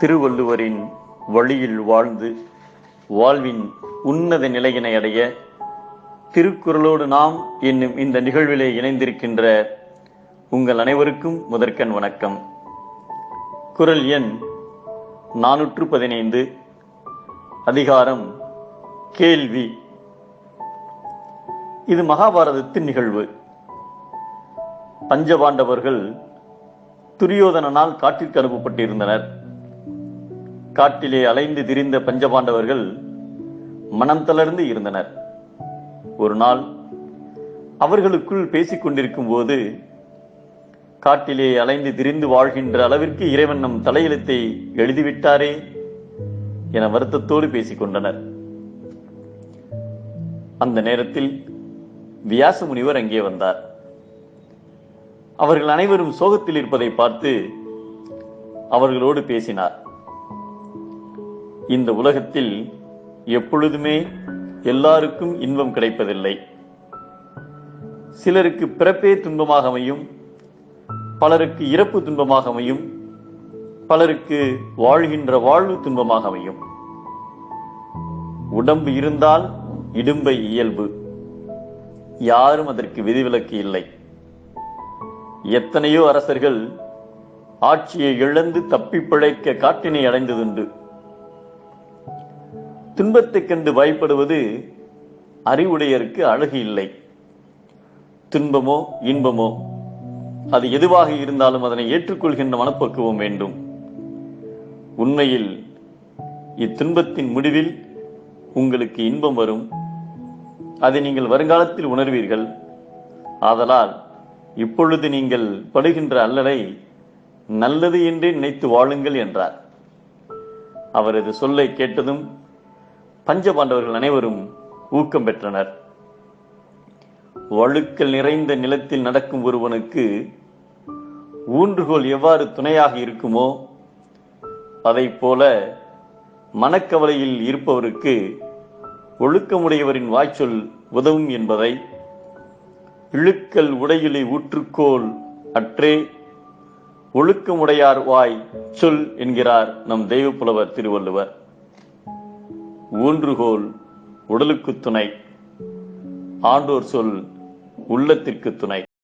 திருவள்ளுவரின் வழியில் வாழ்ந்து வாழ்வின் உன்னத நிலையினை அடைய திருக்குறளோடு நாம் என்னும் இந்த நிகழ்விலே இணைந்திருக்கின்ற உங்கள் அனைவருக்கும் முதற்கண் வணக்கம். குரல் எண் நானூற்று பதினைந்து அதிகாரம் கேள்வி. இது மகாபாரதத்தின் நிகழ்வு. பஞ்சபாண்டவர்கள் துரியோதனனால் காட்டிற்கு அனுப்பப்பட்டிருந்தனர். காட்டிலே அலைந்து திரிந்த பஞ்சபாண்டவர்கள் மனம் தளர்ந்து இருந்தனர். ஒரு நாள் அவர்களுக்குள் பேசிக் கொண்டிருக்கும் போது காட்டிலே அலைந்து திரிந்து வாழ்கின்ற அளவிற்கு இறைவன் நம் தலையெழுத்தை எழுதிவிட்டாரே என வருத்தத்தோடு பேசிக் கொண்டனர். அந்த நேரத்தில் வியாச முனிவர் அங்கே வந்தார். அவர்கள் அனைவரும் சோகத்தில் இருப்பதை பார்த்து அவர்களோடு பேசினார். இந்த உலகத்தில் எப்பொழுதுமே எல்லாருக்கும் இன்பம் கிடைப்பதில்லை. சிலருக்கு பிறப்பே துன்பமாக அமையும் பலருக்கு இறப்பு துன்பமாக அமையும் பலருக்கு வாழ்கின்ற வாழ்வு துன்பமாக அமையும். உடம்பு இருந்தால் இடும்பை இயல்பு. யாரும் அதற்கு விதிவிலக்கு இல்லை. எத்தனையோ அரசர்கள் ஆட்சியை இழந்து தப்பி பிழைக்க காட்டினை அடைந்ததுண்டு. துன்பத்தைக் கண்டு பயப்படுவது அறிவுடையருக்கு அழகு இல்லை. துன்பமோ இன்பமோ அது எதுவாக இருந்தாலும் அதனை ஏற்றுக்கொள்கின்ற மனப்பக்குவம் வேண்டும். உண்மையில் இத்துன்பத்தின் முடிவில் உங்களுக்கு இன்பம் வரும். அதை நீங்கள் வருங்காலத்தில் உணர்வீர்கள். ஆதலால் இப்பொழுது நீங்கள் படுகின்ற அல்லலை நல்லது என்றே நினைத்து வாழுங்கள் என்றார். அவரது சொல்லை கேட்டதும் பஞ்ச பாண்டவர்கள் அனைவரும் ஊக்கம் பெற்றனர். வழுக்கல் நிறைந்த நிலத்தில் நடக்கும் ஒருவனுக்கு ஊன்றுகோல் எவ்வாறு துணையாக இருக்குமோ அதை போல மனக்கவலையில் இருப்பவருக்கு ஒழுக்கமுடையவரின் வாய்ச்சொல் உதவும் என்பதை இழுக்கல் உடையிலை ஊற்றுக்கோள் அற்றே ஒழுக்கமுடையார் வாய் சொல் என்கிறார் நம் தெய்வப்புலவர் திருவள்ளுவர். ஊன்றுகோல் உடலுக்கு துணை. ஆண்டோர் சொல் உள்ளத்திற்கு துணை.